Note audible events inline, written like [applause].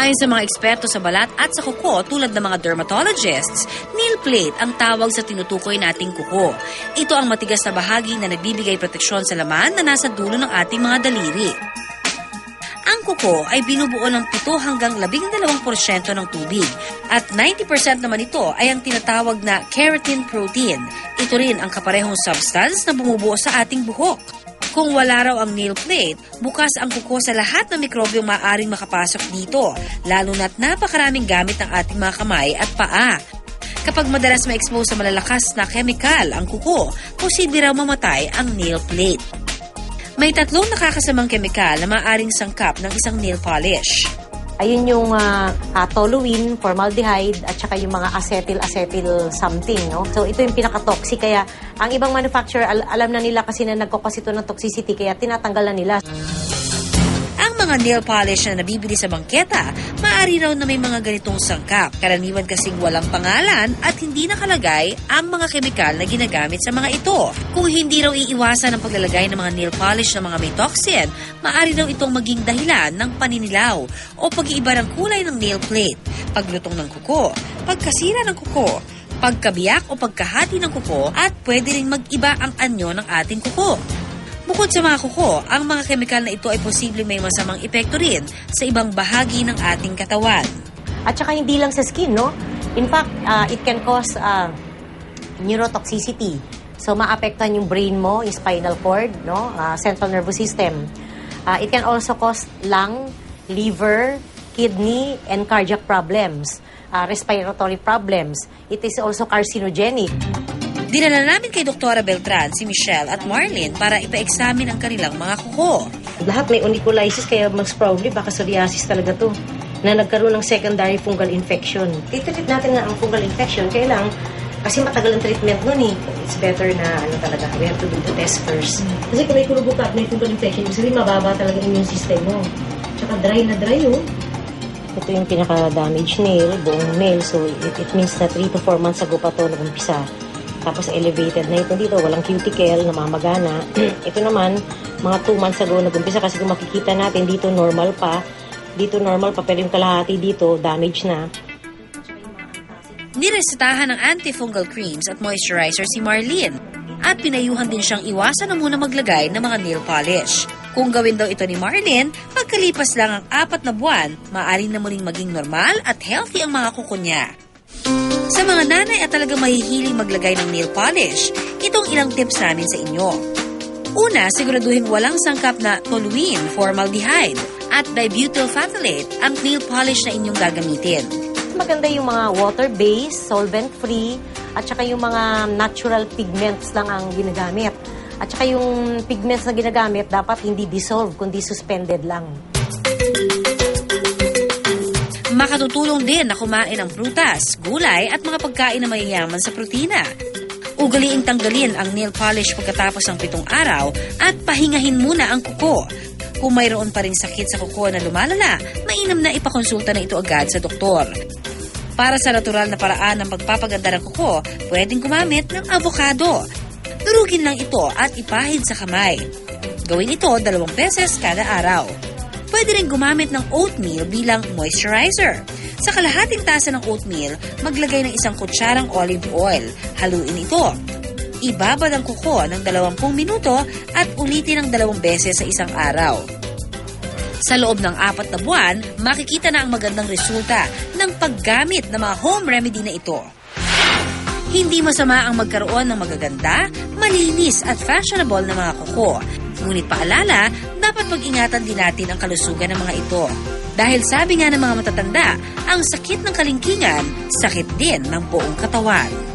Ayon sa mga eksperto sa balat at sa kuko tulad ng mga dermatologists, nail plate ang tawag sa tinutukoy nating kuko. Ito ang matigas na bahagi na nagbibigay proteksyon sa laman na nasa dulo ng ating mga daliri. Ang kuko ay binubuo ng 7 hanggang 12% ng tubig at 90% naman ito ay ang tinatawag na keratin protein. Ito rin ang kaparehong substance na bumubuo sa ating buhok. Kung wala raw ang nail plate, bukas ang kuko sa lahat ng mikrobyong maaaring makapasok dito, lalo na't napakaraming gamit ng ating mga kamay at paa. Kapag madalas ma-expose sa malalakas na chemical ang kuko, posible raw mamatay ang nail plate. May tatlong nakakasamang kemikal na maaaring sangkap ng isang nail polish. Ayun yung ah, ah, toluene, formaldehyde, at saka yung mga acetyl-acetyl something, no? So, ito yung pinaka-toxic. Kaya, ang ibang manufacturer, al- alam na nila kasi na nagkakos ito ng toxicity, kaya tinatanggal na nila. Mga nail polish na nabibili sa bangketa, maaari raw na may mga ganitong sangkap. Karaniwan kasing walang pangalan at hindi nakalagay ang mga kemikal na ginagamit sa mga ito. Kung hindi raw iiwasan ang paglalagay ng mga nail polish ng mga may toxin, maaari raw itong maging dahilan ng paninilaw o pag-iiba ng kulay ng nail plate, paglutong ng kuko, pagkasira ng kuko, pagkabiyak o pagkahati ng kuko at pwede ring mag-iba ang anyo ng ating kuko. Bukod sa mga kuko, ang mga kemikal na ito ay posibleng may masamang epekto rin sa ibang bahagi ng ating katawan. At saka hindi lang sa skin, no? In fact, ah, it can cause ah, neurotoxicity. So, maapektuhan yung brain mo, yung spinal cord, no? Ah, central nervous system. Ah, it can also cause lung, liver, kidney, and cardiac problems. Ah, respiratory problems. It is also carcinogenic. Dinala namin kay Dr. Beltran si Michelle at Marlene para ipa-examine ang kanilang mga kuko. Lahat may onycholysis, kaya most probably baka psoriasis talaga to na nagkaroon ng secondary fungal infection. Titreat natin nga ang fungal infection, kaya lang, kasi matagal ang treatment nun eh. It's better na ano talaga, we have to do the test first. Kasi kung may kulubo ka at may fungal infection, ibig sabihin mababa talaga immune system mo. Tsaka dry na dry oh. Ito yung pinaka-damaged nail, buong nail. So, it, it means na 3 to 4 months ago pa ito nag-umpisa. Tapos elevated na ito dito, walang cuticle, namamagana. [clears throat] ito naman, mga 2 months ago nag-umpisa kasi kung makikita natin dito normal pa. Dito normal pa, pero yung kalahati dito damage na. Niresetahan ng antifungal creams at moisturizer si Marlene at pinayuhan din siyang iwasan na muna maglagay ng mga nail polish. Kung gawin daw ito ni Marlene, pagkalipas lang ang apat na buwan, maaari na muling maging normal at healthy ang mga kuko niya. Sa mga nanay at talagang mahihiling maglagay ng nail polish, itong ilang tips namin sa inyo. Una, siguraduhin walang sangkap na toluene, formaldehyde, at dibutyl phthalate ang nail polish na inyong gagamitin. Maganda yung mga water-based, solvent-free, at saka yung mga natural pigments lang ang ginagamit. At saka yung pigments na ginagamit, dapat hindi dissolved, kundi suspended lang. Makatutulong din na kumain ng prutas, gulay at mga pagkain na mayayaman sa protina. Ugaliing tanggalin ang nail polish pagkatapos ng pitong araw at pahingahin muna ang kuko. Kung mayroon pa rin sakit sa kuko na lumalala, mainam na ipakonsulta na ito agad sa doktor. Para sa natural na paraan ng pagpapaganda ng kuko, pwedeng gumamit ng avocado. Durugin lang ito at ipahid sa kamay. Gawin ito dalawang beses kada araw. Pwede rin gumamit ng oatmeal bilang moisturizer. Sa kalahating tasa ng oatmeal, maglagay ng isang kutsarang olive oil. Haluin ito. Ibabad ang kuko ng 20 minuto at ulitin ng dalawang beses sa isang araw. Sa loob ng apat na buwan, makikita na ang magandang resulta ng paggamit ng mga home remedy na ito. Hindi masama ang magkaroon ng magaganda, malinis at fashionable na mga kuko. Ngunit paalala, dapat pag-ingatan din natin ang kalusugan ng mga ito. Dahil sabi nga ng mga matatanda, ang sakit ng kalingkingan, sakit din ng buong katawan.